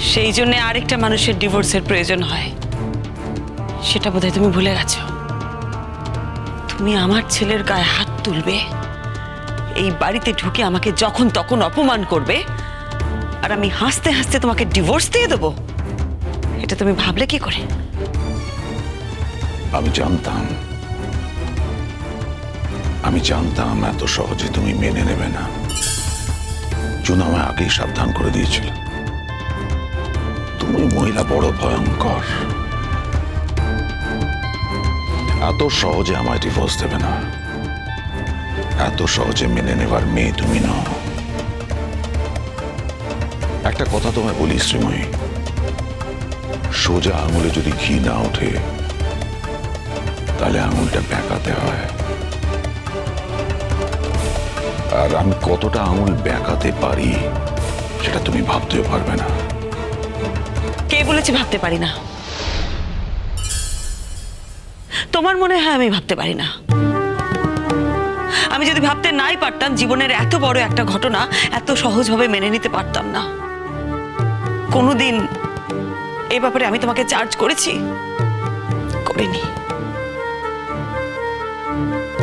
সেই জন্য আরেকটা মানুষের ডিভোর্সের প্রয়োজন হয়। সেটা বোধহয় তুমি ভুলে গেছো। তুমি আমার ছেলের গায়ে হাত তুলবে, এই বাড়িতে ঢুকে আমাকে যখন তখন অপমান করবে, আর আমি হাসতে হাসতে তোমাকে ডিভোর্স দিয়ে দেবো। এটা তুমি ভাবলে কি করে? আমি জানতাম। আমি জানতাম এত সহজে তুমি মেনে নেবে না। জুন আমায় আগেই সাবধান করে দিয়েছিল। তুমি মহিলা বড় ভয়ঙ্কর। এত সহজে আমায় ডিভোর্স দেবে না। এত সহজে মেনে নেবার মেয়ে তুমি নও। একটা কথা তোমায় বলি, শ্রীময়ী। সোজা আঙুলে যদি ঘি না ওঠে, তাহলে আঙুলটা বেঁকাতে হয়। আর আমি কতটা আঙুল বেঁকাতে পারি, সেটা তুমি ভাবতেও পারবে না। কে বলেছে ভাবতে পারি না। তোমার মনে হয় আমি ভাবতে পারি না। আমি যদি ভাবতে নাই পারতাম, জীবনের এত বড় একটা ঘটনা এত সহজভাবে মেনে নিতে পারতাম না। কোনোদিন এ ব্যাপারে আমি তোমাকে চার্জ করেছি? করিনি।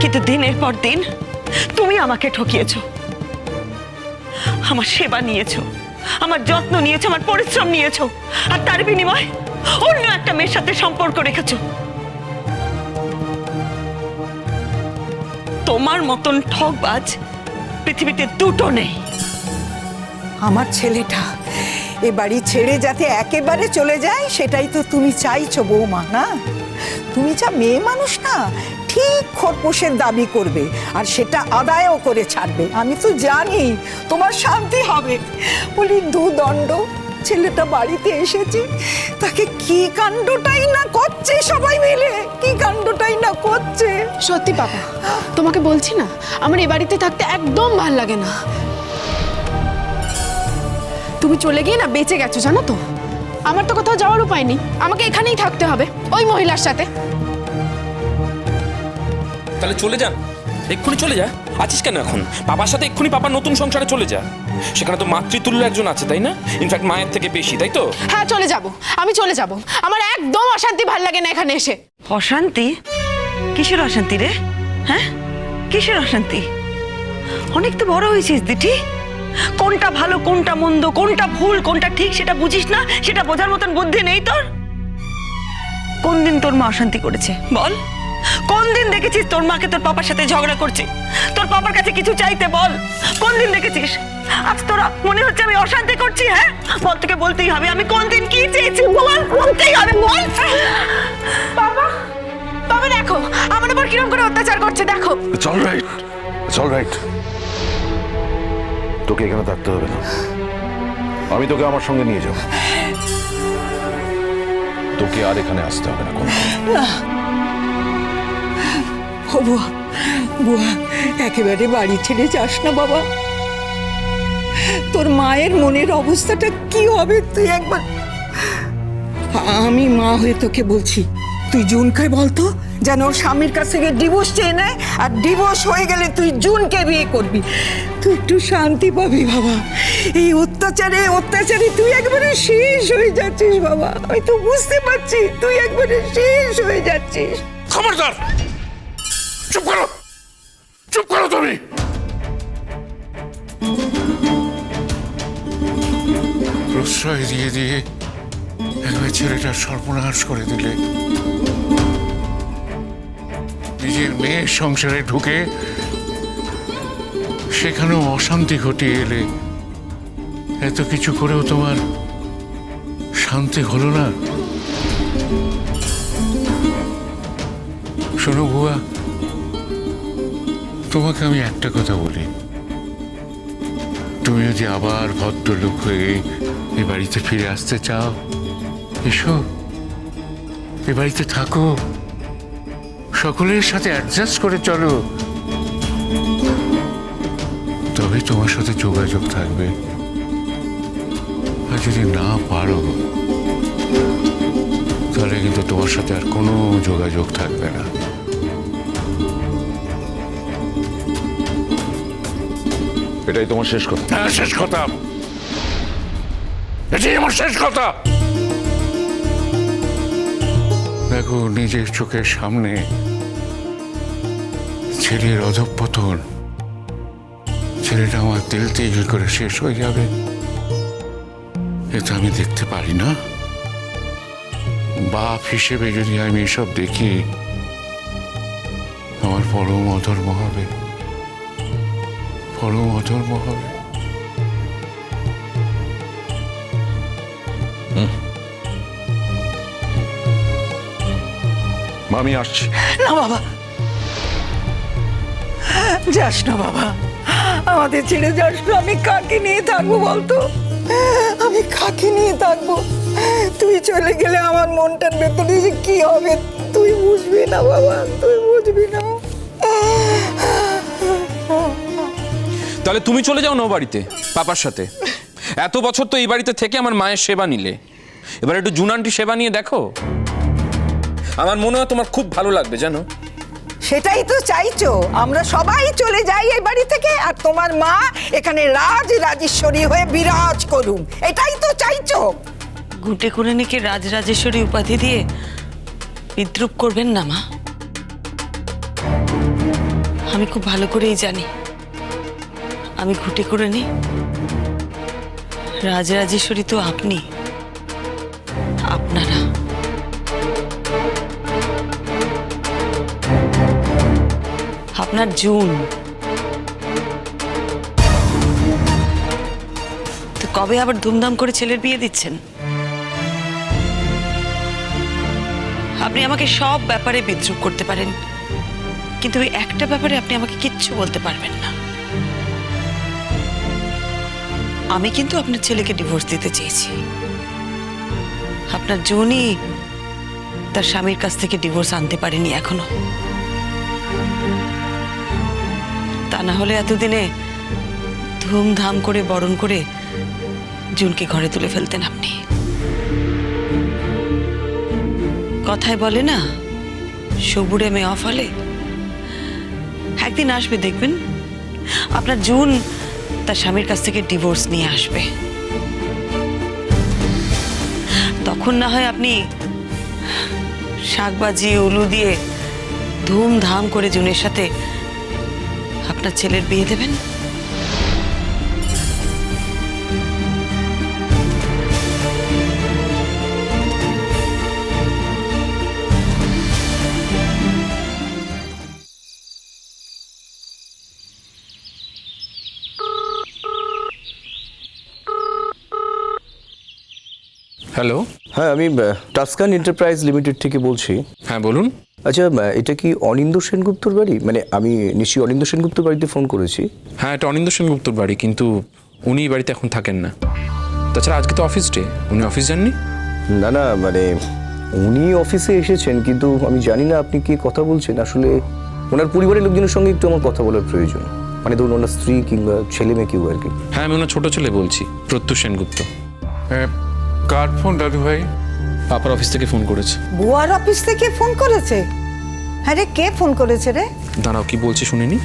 কিন্তু দিনের পর দিন তুমি আমাকে ঠকিয়েছো। আমার সেবা নিয়েছো। আমার যত্ন নিয়েছো, আমার পরিশ্রম নিয়েছো, আর তার বিনিময় অন্য একটা মেয়ের সাথে সম্পর্ক রেখেছো। তোমার মতন ঠকবাজ পৃথিবীতে দুটো নেই। আমার ছেলেটা, এ বাড়ি ছেড়ে যাতে একেবারে চলে যায়, সেটাই তো তুমি চাইছো বৌমা, না? তুমি যা মেয়ে মানুষ না ঠিক খোরপোশের দাবি করবে আর সেটা আদায়ও করে ছাড়বে। আমি তো জানি তোমার শান্তি হবে। বলি দু দণ্ড ছেলেটা বাড়িতে এসেছে, তাকে কি কাণ্ডটাই না করছে সবাই মিলে? কি কাণ্ডটাই না করছে? সত্যি পাপা তোমাকে বলছি না, আমার এ বাড়িতে থাকতে একদম ভালো লাগে না। তুমি চলে গিয়ে না বেঁচে গেছো, জানো তো? আমার তো কোথাও যাওয়ার উপায় নেই, আমাকে এখানেই থাকতে হবে, ওই মহিলার সাথে। তাহলে চলে যান এক্ষুনি চলে যা। আছিস কেন এখন? বাবার সাথে এক্ষুনি পাপার নতুন সংসারে চলে যা। সেখানে তো মাতৃতুল্য একজন আছে তাই না? ইনফ্যাক্ট মায়ের থেকে বেশি তাই তো? হ্যাঁ চলে যাব। আমি চলে যাব। আমার একদম অশান্তি ভালো লাগে না এখানে এসে। অশান্তি? কিসের অশান্তি রে? হ্যাঁ? কিসের অশান্তি? অনেক তো বড় হয়েছিস দিঠি। কোনটা ভালো কোনটা মন্দ কোনটা ভুল কোনটা ঠিক সেটা বুঝিস না? সেটা বোঝার মতন বুদ্ধি নেই তোর? কোন দিন তোর মা অশান্তি করেছে? বল। কোন দিন দেখেছিস তোর মাকে তোর পাপার সাথে ঝগড়া করছে? তোর পাপার কাছে কিছু চাইতে বল। কোন দিন দেখেছিস? আজ তোরা মনে হচ্ছে আমি অশান্তি করছি হ্যাঁ? বল তোকে বলতেই হবে আমি কোন দিন কি চেয়েছি? বল বলতেই হবে বল। বাবা বাবা দেখো আমার উপর কিরম করে অত্যাচার করছে দেখো। It's all right it's all right তোকে এখানে থাকতে হবে না। আমি তোকে আমার সঙ্গে নিয়ে যাব। তোকে আর এখানে আসতে হবে না কোনো ও একেবারে বাড়ি ছেড়ে যাস না বাবা। তোর মায়ের মনের অবস্থাটা কি হবে তুই একবার? আমি মা হয়ে তোকে বলছি, তুই জুনকে বলতো যেন ওর স্বামীর কাছ থেকে ডিভোর্স চেয়ে নেয়, আর ডিভোর্স হয়ে গেলে তুই জুনকে বিয়ে করবি। তুই একটু শান্তি পাবি বাবা। এই অত্যাচারে অত্যাচারে তুই একবারে শেষ হয়ে যাচ্ছিস বাবা। আমি তো বুঝতে পারছি, তুই একবারে শেষ হয়ে যাচ্ছিস। খবরদার! চুপ করো! চুপ করো তুমি! প্রশ্রয় দিয়ে দিয়ে একবার ছেলেটার সর্বনাশ করে দিলে। নিজের মেয়ের সংসারে ঢুকে সেখানেও অশান্তি ঘটিয়ে এলে এত কিছু করেও তোমার শান্তি হলো না? শোনো বুয়া তোমাকে আমি একটা কথা বলি। তুমি যদি আবার ভদ্রলোক হয়ে এ বাড়িতে ফিরে আসতে চাও, এসো। এ বাড়িতে থাকো। সকলের সাথে অ্যাডজাস্ট করে চলো। তবে তোমার সাথে যোগাযোগ থাকবে। আর যদি না পারো, তাহলে কিন্তু তোমার সাথে আর কোনো যোগাযোগ থাকবে না। এটাই তোমার শেষ কথা? হ্যাঁ শেষ কথা। এটাই আমার শেষ কথা। দেখো নিজের চোখের সামনে ছেলের অধঃপতন ছেলেটা আমার তেল তেল করে শেষ হয়ে যাবে। এটা আমি দেখতে পারি না। বাপ হিসেবে যদি আমি এসব দেখি আমার পরম অধর্ম হবে। পরম অধর্ম হবে আমি আসছি। না বাবা। যাস না বাবা। আমাদের ছেড়ে যাস না। আমি কাকে নিয়ে থাকব বলতো? আমি কাকে নিয়ে থাকব? তুই চলে গেলে আমার মনটার ভেতরে যে কি হবে? তুই বুঝবি না বাবা তুই বুঝবি না। তাহলে তুমি চলে যাও না ও বাড়িতে পাপার সাথে। এত বছর তো এই বাড়িতে থেকে আমার মায়ের সেবা নিলে। এবার একটু জুনান্টি সেবা নিয়ে দেখো। আমার মনে হয় তোমার খুব ভালো লাগবে জানো? সেটাই তো চাইছো। আমরা সবাই চলে যাই এই বাড়ি থেকে আর তোমার মা এখানে রাজ রাজেশ্বরী হয়ে বিরাজ করুন। এটাই তো চাইছো। গুটে করে নাকি রাজরাজেশ্বরী উপাধি দিয়ে বিদ্রুপ করবেন না মা? আমি খুব ভালো করেই জানি। আমি ঘুটে করে নি। রাজরাজেশ্বরী তো আপনি। আপনারা। আপনার জুন। তো কবে আবার ধুমধাম করে ছেলের বিয়ে দিচ্ছেন? আপনি আমাকে সব ব্যাপারে বিদ্রুপ করতে পারেন। কিন্তু ওই একটা ব্যাপারে আপনি আমাকে কিচ্ছু বলতে পারবেন না। আমি কিন্তু আপনার ছেলেকে ডিভোর্স দিতে চেয়েছি। আপনার জনই তার স্বামীর কাছ থেকে ডিভোর্স আনতে পারেনি এখনও। তা না হলে এতদিনে ধুমধাম করে বরণ করে জুনকে ঘরে তুলে ফেলতেন আপনি। কথায় বলে না, সবুরে মেয়ে অফলে। একদিন আসবে, দেখবেন? আপনার জুন তার স্বামীর কাছ থেকে ডিভোর্স নিয়ে আসবে। তখন না হয় আপনি শাকবাজি, উলু দিয়ে ধুমধাম করে জুনের সাথে আপনার ছেলের বিয়ে দেবেন? হ্যালো? হ্যাঁ আমি টাস্কান এন্টারপ্রাইজ লিমিটেড থেকে বলছি। হ্যাঁ বলুন। আচ্ছা এটা কি অনিন্দ সেনগুপ্তর বাড়ি? মানে আমি নিশ্চয়ই অনিন্দ সেনগুপ্তর বাড়িতে ফোন করেছি। হ্যাঁ এটা অনিন্দ সেনগুপ্তর বাড়ি কিন্তু উনি বাড়িতে এখন থাকেন না। তাছাড়া আজকে তো অফিস ডে উনি অফিস যাননি? না না মানে উনি অফিসে এসেছেন কিন্তু আমি জানি না আপনি কি কথা বলছেন। আসলে ওনার পরিবারের লোকজনের সঙ্গে একটু আমার কথা বলার প্রয়োজন। মানে ধরুন ওনার স্ত্রী কিংবা ছেলে মেয়ে কেউ আর কি। হ্যাঁ আমি ওনার ছোট ছেলে বলছি প্রত্যুষ সেনগুপ্ত। এ, কার ফোন দাদু ভাই? পাপার অফিস থেকে ফোন করেছে। বুয়ার অফিস থেকে ফোন করেছে? হ্যাঁ রে কে ফোন করেছে রে? দাঁড়াও কি বলছি শুনিনি?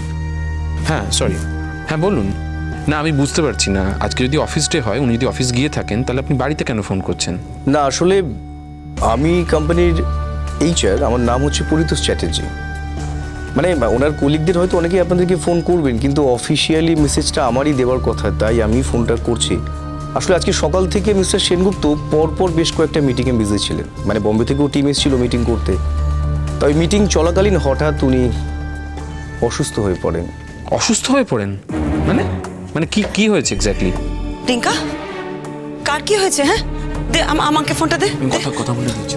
হ্যাঁ সরি হ্যাঁ বলুন। না আমি বুঝতে পারছি না। আজকে যদি অফিস ডে হয় উনি যদি অফিস গিয়ে থাকেন তাহলে আপনি বাড়িতে কেন ফোন করছেন? না আসলে আমি কোম্পানির এইচআর আমার নাম হচ্ছে পরিতোষ চ্যাটার্জি। মানে ওনার কলিগদের হয়তো অনেকেই আপনাদেরকে ফোন করবেন কিন্তু অফিসিয়ালি মেসেজটা আমারই দেওয়ার কথা তাই আমি ফোনটা করছি। আসলে আজকে সকাল থেকে মিস্টার সেনগুপ্ত পরপর বেশ কয়েকটা মিটিংয়ে বিজি ছিলেন। মানে বম্বে থেকেও টিম এসেছিল মিটিং করতে। তাই মিটিং চলাকালীন হঠাৎ উনি অসুস্থ হয়ে পড়েন। অসুস্থ হয়ে পড়েন? মানে? মানে কি কি হয়েছে এক্স্যাক্টলি টিঙ্কা? কার কি হয়েছে হ্যাঁ? দে আমাকে ফোনটা দে। কথা কথা বলে দিচ্ছি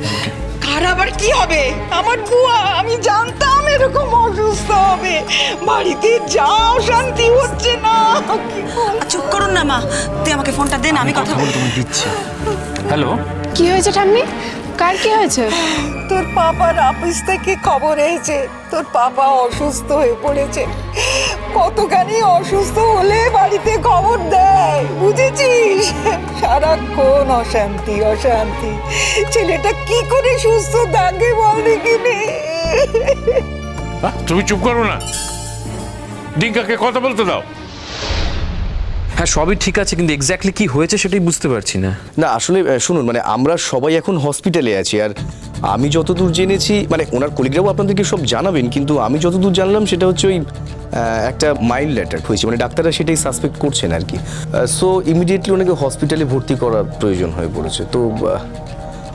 কার আবার কি হবে? আমার বুয়া আমি জানতাম। এরকম অসুস্থ হবে। বাড়িতে যাও শান্তি হচ্ছে না। চুপ করুন না মা। তুই আমাকে ফোনটা দে না আমি কথা বলব দিচ্ছি। হ্যালো? কি হয়েছে ঠাম্মি? কার কি হয়েছে? তোর পাপার অফিস থেকে খবর এসেছে। তোর পাপা অসুস্থ হয়ে পড়েছে। কতখানি অসুস্থ হলে বাড়িতে খবর দেয় বুঝেছিস? সারাক্ষণ অশান্তি অশান্তি। ছেলেটা কি করে সুস্থ থাকে বল দেখিনি আহ, তুমি চুপ করো না। ডিঙ্কাকে কথা বলতে দাও। হ্যাঁ সবই ঠিক আছে কিন্তু এক্স্যাক্টলি কি হয়েছে সেটাই বুঝতে পারছি না। না আসলে আহ, শুনুন মানে আমরা সবাই এখন হসপিটালে আছি আর আমি যতদূর জেনেছি মানে ওনার কলিগরাও আপনাদেরকে সব জানাবেন কিন্তু আমি যতদূর জানলাম সেটা হচ্ছে ওই আহ, একটা মাইল্ড অ্যাটাক হয়েছে মানে ডাক্তাররা সেটাই সাসপেক্ট করছেন আর কি। সো ইমিডিয়েটলি ওনাকে হসপিটালে ভর্তি করার প্রয়োজন হয়ে পড়েছে। তো আহ,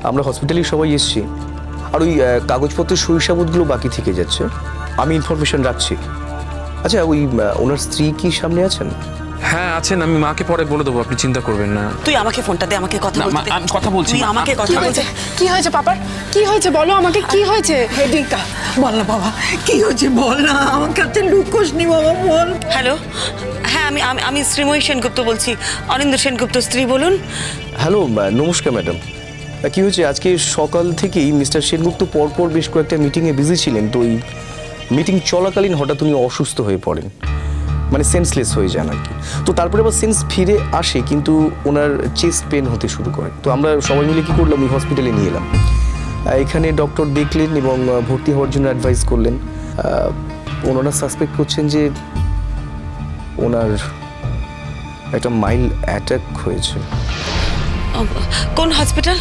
আমরা হসপিটালে সবাই এসেছি। আর ওই আহ, কাগজপত্রের সরিষাবোধগুলো বাকি থেকে যাচ্ছে। আমি ইনফরমেশন রাখছি। আচ্ছা ওই ওনার স্ত্রী কি সামনে আছেন? হ্যাঁ আছেন। আমি মাকে পরে বলে দেবো আপনি চিন্তা করবেন না। তুই আমাকে ফোনটা দে আমাকে কথা বলতে দে। আমি কথা বলছি, তুই আমাকে কথা বলতে হয়েছে? কি হয়েছে পাপার কি হয়েছে বলো আমাকে কি হয়েছে? হেডিকা বল না বাবা কি হয়েছে বল না আমার কাছে লুকোস নি বাবা বল। হ্যালো হ্যাঁ আমি আমি আমি শ্রীময়ী সেনগুপ্ত বলছি। অনিন্দ সেনগুপ্ত স্ত্রী বলুন। হ্যালো নমস্কার ম্যাডাম কি হয়েছে? আজকে সকাল থেকেই মিস্টার সেনগুপ্ত পরপর বেশ কয়েকটা মিটিংয়ে বিজি ছিলেন তো ওই মিটিং চলাকালীন হঠাৎ উনি অসুস্থ হয়ে পড়েন। মানে সেন্সলেস হয়ে যান আর কি। তো তারপরে আবার সেন্স ফিরে আসে, কিন্তু ওনার চেস্ট পেন হতে শুরু করে। তো আমরা সবাই মিলে কি করলাম? ওই হসপিটালে নিয়ে এলাম। এখানে ডক্টর দেখলেন এবং ভর্তি হওয়ার জন্য অ্যাডভাইস করলেন। ওনারা সাসপেক্ট করছেন যে ওনার একটা মাইল্ড অ্যাটাক হয়েছে। কোন হসপিটাল